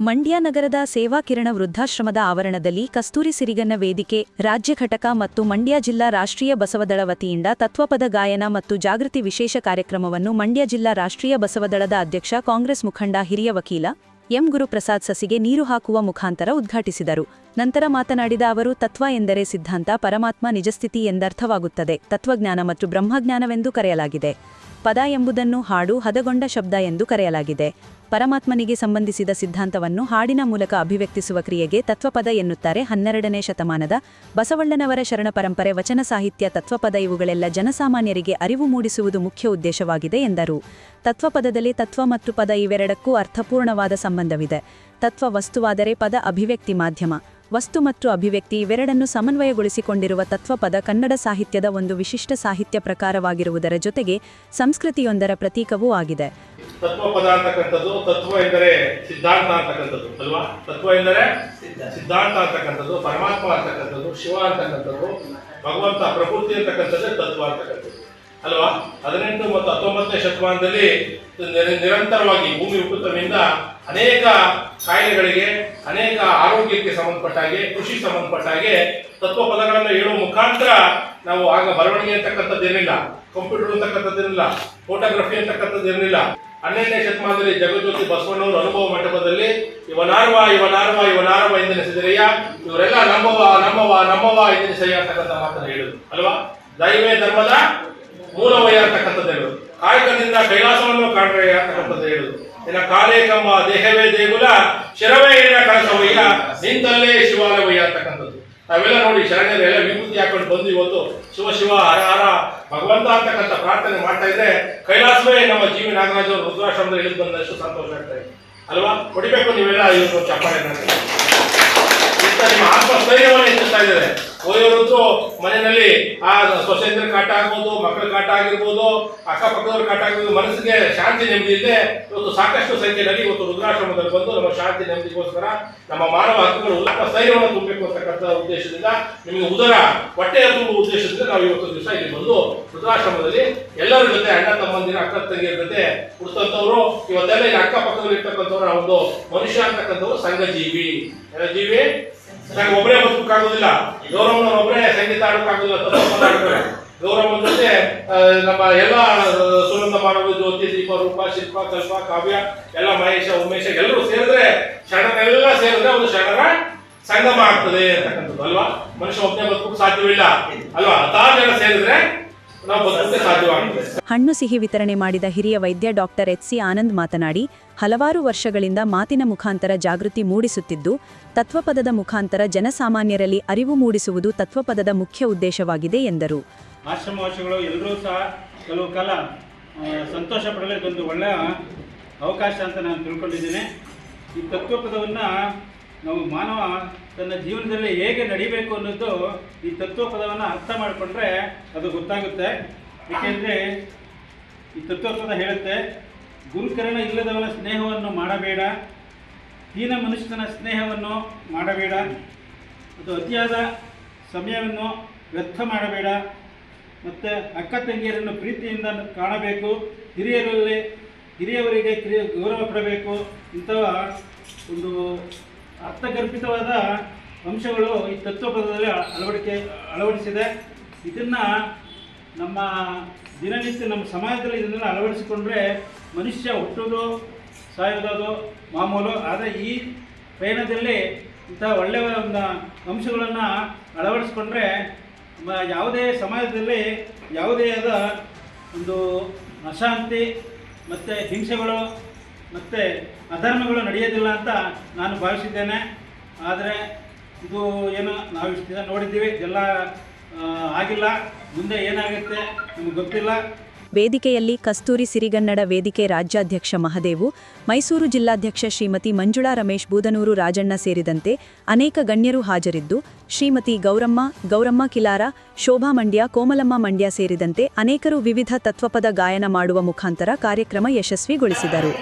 ಮಂಡ್ಯ ನಗರದ ಸೇವಾಕಿರಣ ವೃದ್ಧಾಶ್ರಮದ ಆವರಣದಲ್ಲಿ ಕಸ್ತೂರಿ ಸಿರಿಗನ್ನ ವೇದಿಕೆ, ರಾಜ್ಯ ಘಟಕ ಮತ್ತು ಮಂಡ್ಯ ಜಿಲ್ಲಾ ರಾಷ್ಟ್ರೀಯ ಬಸವದಳ ವತಿಯಿಂದ ತತ್ವಪದ ಗಾಯನ ಮತ್ತು ಜಾಗೃತಿ ವಿಶೇಷ ಕಾರ್ಯಕ್ರಮವನ್ನು ಮಂಡ್ಯ ಜಿಲ್ಲಾ ರಾಷ್ಟ್ರೀಯ ಬಸವದಳದ ಅಧ್ಯಕ್ಷ, ಕಾಂಗ್ರೆಸ್ ಮುಖಂಡ ಹಿರಿಯ ವಕೀಲ ಎಂ ಗುರುಪ್ರಸಾದ್ ಸಸಿಗೆ ನೀರು ಹಾಕುವ ಮುಖಾಂತರ ಉದ್ಘಾಟಿಸಿದರು. ನಂತರ ಮಾತನಾಡಿದ ಅವರು, ತತ್ವ ಎಂದರೆ ಸಿದ್ಧಾಂತ, ಪರಮಾತ್ಮ ನಿಜಸ್ಥಿತಿ ಎಂದರ್ಥವಾಗುತ್ತದೆ. ತತ್ವಜ್ಞಾನ ಮತ್ತು ಬ್ರಹ್ಮಜ್ಞಾನವೆಂದು ಕರೆಯಲಾಗಿದೆ. ಪದ ಎಂಬುದನ್ನು ಹಾಡು, ಹದಗೊಂಡ ಶಬ್ದ ಎಂದು ಕರೆಯಲಾಗಿದೆ. ಪರಮಾತ್ಮನಿಗೆ ಸಂಬಂಧಿಸಿದ ಸಿದ್ಧಾಂತವನ್ನು ಹಾಡಿನ ಮೂಲಕ ಅಭಿವ್ಯಕ್ತಿಸುವ ಕ್ರಿಯೆಗೆ ತತ್ವಪದ ಎನ್ನುತ್ತಾರೆ ಹನ್ನೆರಡನೇ ಶತಮಾನದ ಬಸವಣ್ಣನವರ ಶರಣ ಪರಂಪರೆ, ವಚನ ಸಾಹಿತ್ಯ, ತತ್ವಪದ ಇವುಗಳೆಲ್ಲ ಜನಸಾಮಾನ್ಯರಿಗೆ ಅರಿವು ಮೂಡಿಸುವುದು ಮುಖ್ಯ ಉದ್ದೇಶವಾಗಿದೆ ಎಂದರು. ತತ್ವಪದದಲ್ಲಿ ತತ್ವ ಮತ್ತು ಪದ ಇವೆರಡಕ್ಕೂ ಅರ್ಥಪೂರ್ಣವಾದ ಸಂಬಂಧವಿದೆ. ತತ್ವ ವಸ್ತುವಾದರೆ ಪದ ಅಭಿವ್ಯಕ್ತಿ ಮಾಧ್ಯಮ. ವಸ್ತು ಮತ್ತು ಅಭಿವ್ಯಕ್ತಿ ಇವೆರಡನ್ನು ಸಮನ್ವಯಗೊಳಿಸಿಕೊಂಡಿರುವ ತತ್ವಪದ ಕನ್ನಡ ಸಾಹಿತ್ಯದ ಒಂದು ವಿಶಿಷ್ಟ ಸಾಹಿತ್ಯ ಪ್ರಕಾರವಾಗಿರುವುದರ ಜೊತೆಗೆ ಸಂಸ್ಕೃತಿಯೊಂದರ ಪ್ರತೀಕವೂ ಆಗಿದೆ. ತತ್ವ ಪದ ಅಂತಕ್ಕಂಥದ್ದು, ತತ್ವ ಎಂದರೆ ಸಿದ್ಧಾಂತ ಅಂತಕ್ಕಂಥದ್ದು, ಅಲ್ವಾ? ತತ್ವ ಎಂದರೆ ಸಿದ್ಧಾಂತ ಅಂತಕ್ಕಂಥದ್ದು, ಪರಮಾತ್ಮ ಅಂತಕ್ಕಂಥದ್ದು, ಶಿವ ಅಂತಕ್ಕಂಥದ್ದು, ಭಗವಂತ, ಪ್ರಕೃತಿ ಅಂತಕ್ಕಂಥದ್ದೇ ತತ್ವ ಅಂತಕ್ಕಂಥದ್ದು, ಅಲ್ವಾ? ಹದಿನೆಂಟು ಮತ್ತು ಹತ್ತೊಂಬತ್ತನೇ ಶತಮಾನದಲ್ಲಿ ನಿರಂತರವಾಗಿ ಭೂಮಿ ಉಕ್ಕುತವಿಂದ ಅನೇಕ ಕಾಯಿಲೆಗಳಿಗೆ, ಅನೇಕ ಆರೋಗ್ಯಕ್ಕೆ ಸಂಬಂಧಪಟ್ಟ ಹಾಗೆ, ಕೃಷಿ ಸಂಬಂಧಪಟ್ಟ ಹಾಗೆ ತತ್ವ ಪದಗಳನ್ನು ಹೇಳುವ ಮುಖಾಂತರ ನಾವು ಆಗ ಬರವಣಿಗೆ ಅಂತಕ್ಕಂಥದ್ದೇನಿಲ್ಲ ಕಂಪ್ಯೂಟರ್ ಅಂತಕ್ಕಂಥದ್ದೇನಿಲ್ಲ ಫೋಟೋಗ್ರಫಿ ಅಂತಕ್ಕಂಥದ್ದು ಏನಿಲ್ಲ. ಹನ್ನೆರಡನೇ ಶತಮಾನದಲ್ಲಿ ಜಗಜ್ಯೋತಿ ಬಸವಣ್ಣವರು ಅನುಭವ ಮಂಟಪದಲ್ಲಿ ಇವನಾರ್ವ ಇವನಾರ್ವ ಇವನಾರ್ವ ಎಂದೆನಿಸಿದರೆಯ ಇವರೆಲ್ಲ ನಮ್ಮವ ನಮ್ಮವ ನಮ್ಮವ ನೆಸೆಯ ಅಂತಕ್ಕಂಥ ಮಾತನ್ನು ಹೇಳುದು, ಅಲ್ವಾ? ದೈವೇ ಧರ್ಮದ ಮೂಲವಯ ಅಂತಕ್ಕಂಥದ್ದು ಹೇಳುದು, ಕಾಯಕದಿಂದ ಕೈಲಾಸವನ್ನು ಕಾಣ್ರೆಯ ಅಂತಕ್ಕಂಥದ್ದು ಹೇಳುದು. ಇನ್ನ ಕಾಲೇ ಕಮ್ಮ ದೇಹವೇ ದೇಗುಲ, ಶರವೇ ಏನ ಕಳಸವಯ್ಯ ನಿಂತಲ್ಲೇ ಶಿವಾಲವಯ್ಯ ಅಂತಕ್ಕಂಥದ್ದು ನಾವೆಲ್ಲ ನೋಡಿ ಶರಣರು ಎಲ್ಲ ವಿಭೂತಿ ಹಾಕೊಂಡು ಬಂದು ಇವತ್ತು ಶಿವ ಶಿವ ಹರ ಹರ ಭಗವಂತ ಅಂತಕ್ಕಂಥ ಪ್ರಾರ್ಥನೆ ಮಾಡ್ತಾ ಇದ್ರೆ ಕೈಲಾಸವೇ ನಮ್ಮ ಜೀವಿ ನಾಗರಾಜ್ ಅವರು ರುದ್ರಾಶ್ರಮದಲ್ಲಿ ಇಳಿದು ಬಂದಷ್ಟು ಸಂತೋಷ ಆಗ್ತಾ ಇದೆ. ಅಲ್ವಾ? ಹೊಡಿಬೇಕು ನೀವೆಲ್ಲ, ಇವತ್ತು ಚಪ್ಪಾಳೆ ನಿಮ್ಮ ನಿಮ್ಮ ಆತ್ಮಸ್ಥೈರ್ಯವನ್ನು ಹೆಚ್ಚಿಸ್ತಾ ಇದ್ದಾರೆ. ಓಯೋರು ಮನೆಯಲ್ಲಿ ಆ ಸೊಸೆಂದ್ರ ಕಾಟ ಆಗ್ಬೋದು ಮಕ್ಕಳ ಕಾಟ ಆಗಿರ್ಬೋದು, ಅಕ್ಕಪಕ್ಕದವ್ರ ಕಾಟ ಆಗಿರ್ಬೋದು, ಮನಸ್ಸಿಗೆ ಶಾಂತಿ ನೆಮ್ಮದಿ ಇದೆ ಇವತ್ತು ಸಾಕಷ್ಟು ಸಂಖ್ಯೆಯಲ್ಲಿ ಇವತ್ತು ರುದ್ರಾಶ್ರಮದಲ್ಲಿ ಬಂದು ನಮ್ಮ ಶಾಂತಿ ನೆಮ್ಮದಿಗೋಸ್ಕರ ನಮ್ಮ ಮಾನವ ಹಕ್ಕುಗಳು ಉತ್ತಮ ಸ್ಥೈರ್ಯವನ್ನು ತುಂಬಬೇಕು ಅಂತಕ್ಕಂಥ ಉದ್ದೇಶದಿಂದ, ನಿಮಗೆ ಉದರ ಹೊಟ್ಟೆಯ ತುಂಬುವ ಉದ್ದೇಶದಿಂದ ನಾವು ಇವತ್ತು ದಿವಸ ಇಲ್ಲಿ ಬಂದು ರುದ್ರಾಶ್ರಮದಲ್ಲಿ ಎಲ್ಲರ ಜೊತೆ ಅಣ್ಣ, ತಮ್ಮಂದಿರ, ಅಕ್ಕ, ತಂಗಿಯರ ಜೊತೆ ಹುಡ್ತಂಥವ್ರು ಇವತ್ತೆಲ್ಲ ಇಲ್ಲಿ ಅಕ್ಕಪಕ್ಕದಲ್ಲಿ ಇರ್ತಕ್ಕಂಥವ್ರು ಒಂದು ಮನುಷ್ಯ ಅಂತಕ್ಕಂಥವ್ರು ಸಂಘ ಜೀವಿ ಒಬ್ಬರೇ ಬದುಕಾಗೋದಿಲ್ಲ ಗೌರವನ ಒಬ್ಬರೇ ಸಂಗೀತ ಆಡೋಕ್ಕಾಗೋದಿಲ್ಲ ಗೌರವನ ಜೊತೆ ನಮ್ಮ ಎಲ್ಲ ಸುಗಂಧ ಮಾನವ ಜ್ಯೋತಿ, ದೀಪ, ರೂಪ, ಶಿಲ್ಪ, ಕಲ್ಪ, ಕಾವ್ಯ, ಎಲ್ಲ ಮಹೇಶ, ಉಮೇಶ, ಎಲ್ಲರೂ ಸೇರಿದ್ರೆ ಶರಣರೆಲ್ಲ ಸೇರಿದ್ರೆ ಒಂದು ಶರಣರ ಸಂಗಮ ಆಗ್ತದೆ ಅಂತಕ್ಕಂಥದ್ದು, ಅಲ್ವಾ? ಮನುಷ್ಯ ಒಬ್ಬನೇ ಬದುಕು ಸಾಧ್ಯವಿಲ್ಲ, ಅಲ್ವಾ? ಹತ್ತಾರು ಜನ ಸೇರಿದ್ರೆ ಹಣ್ಣು ಸಿಹಿ ವಿತರಣೆ ಮಾಡಿದ ಹಿರಿಯ ವೈದ್ಯ ಡಾಕ್ಟರ್ ಎಚ್ ಸಿ ಆನಂದ್ ಮಾತನಾಡಿ, ಹಲವಾರು ವರ್ಷಗಳಿಂದ ಮಾತಿನ ಮುಖಾಂತರ ಜಾಗೃತಿ ಮೂಡಿಸುತ್ತಿದ್ದು, ತತ್ವಪದದ ಮುಖಾಂತರ ಜನಸಾಮಾನ್ಯರಲ್ಲಿ ಅರಿವು ಮೂಡಿಸುವುದು ತತ್ವಪದದ ಮುಖ್ಯ ಉದ್ದೇಶವಾಗಿದೆ ಎಂದರು. ಸಂತೋಷ ಒಳ್ಳೆಯ ಅವಕಾಶ ಅಂತ ನಾನು ತಿಳ್ಕೊಂಡಿದ್ದೇನೆ. ಈ ತತ್ವಪದವನ್ನು ನಾವು ಮಾನವ ತನ್ನ ಜೀವನದಲ್ಲಿ ಹೇಗೆ ನಡಿಬೇಕು ಅನ್ನೋದು ಈ ತತ್ವ ಪದವನ್ನು ಅರ್ಥ ಮಾಡಿಕೊಂಡ್ರೆ ಅದು ಗೊತ್ತಾಗುತ್ತೆ. ಏಕೆಂದರೆ ಈ ತತ್ವ ಪದ ಹೇಳುತ್ತೆ, ಗುರುಕರಣ ಇಲ್ಲದವನ ಸ್ನೇಹವನ್ನು ಮಾಡಬೇಡ, ಹೀನ ಮನುಷ್ಯನ ಸ್ನೇಹವನ್ನು ಮಾಡಬೇಡ ಅದು ಅತಿಯಾದ ಸಮಯವನ್ನು ವ್ಯರ್ಥ ಮಾಡಬೇಡ, ಮತ್ತು ಅಕ್ಕ ತಂಗಿಯರನ್ನು ಪ್ರೀತಿಯಿಂದ ಕಾಣಬೇಕು, ಹಿರಿಯರಲ್ಲಿ, ಹಿರಿಯವರಿಗೆ ಗೌರವ ಕೊಡಬೇಕು ಇಂಥವ ಒಂದು ಅರ್ಥಗರ್ಭಿತವಾದ ಅಂಶಗಳು ಈ ತತ್ವಪದದಲ್ಲಿ ಅಳವಡಿಕೆ, ಅಳವಡಿಸಿದೆ. ಇದನ್ನು ನಮ್ಮ ದಿನನಿತ್ಯ, ನಮ್ಮ ಸಮಾಜದಲ್ಲಿ ಇದನ್ನೆಲ್ಲ ಅಳವಡಿಸಿಕೊಂಡ್ರೆ ಮನುಷ್ಯ ಹುಟ್ಟೋದು ಸಾಯೋದು ಮಾಮೂಲು, ಆದರೆ ಈ ಪಯಣದಲ್ಲಿ ಇಂತಹ ಒಳ್ಳೆಯ ಒಂದು ಅಂಶಗಳನ್ನು ಅಳವಡಿಸ್ಕೊಂಡ್ರೆ ಯಾವುದೇ ಸಮಾಜದಲ್ಲಿ ಯಾವುದೇ ಆದ ಒಂದು ಅಶಾಂತಿ ಮತ್ತು ಹಿಂಸೆಗಳು ಮತ್ತು ಅಧರ್ಮಗಳು ನಡೆಯೋದಿಲ್ಲ ಅಂತ ನಾನು ಭಾವಿಸಿದ್ದೇನೆ. ಆದರೆ ಇದು ಏನು ನಾವು ಇಷ್ಟು ದಿನ ನೋಡಿದ್ದೀವಿ, ಇದೆಲ್ಲ ಆಗಿಲ್ಲ. ಮುಂದೆ ಏನಾಗುತ್ತೆ ನಮಗೆ ಗೊತ್ತಿಲ್ಲ. ವೇದಿಕೆಯಲ್ಲಿ ಕಸ್ತೂರಿ ಸಿರಿಗನ್ನಡ ವೇದಿಕೆ ರಾಜ್ಯಾಧ್ಯಕ್ಷ ಮಹದೇವು, ಮೈಸೂರು ಜಿಲ್ಲಾಧ್ಯಕ್ಷ ಶ್ರೀಮತಿ ಮಂಜುಳಾ ರಮೇಶ್ ಬೂದನೂರು ರಾಜಣ್ಣ ಸೇರಿದಂತೆ ಅನೇಕ ಗಣ್ಯರು ಹಾಜರಿದ್ದು, ಶ್ರೀಮತಿ ಗೌರಮ್ಮ ಗೌರಮ್ಮ ಕಿಲಾರ, ಶೋಭಾ ಮಂಡ್ಯ, ಕೋಮಲಮ್ಮ ಮಂಡ್ಯ ಸೇರಿದಂತೆ ಅನೇಕರು ವಿವಿಧ ತತ್ವಪದ ಗಾಯನ ಮಾಡುವ ಮುಖಾಂತರ ಕಾರ್ಯಕ್ರಮ ಯಶಸ್ವಿಗೊಳಿಸಿದರು.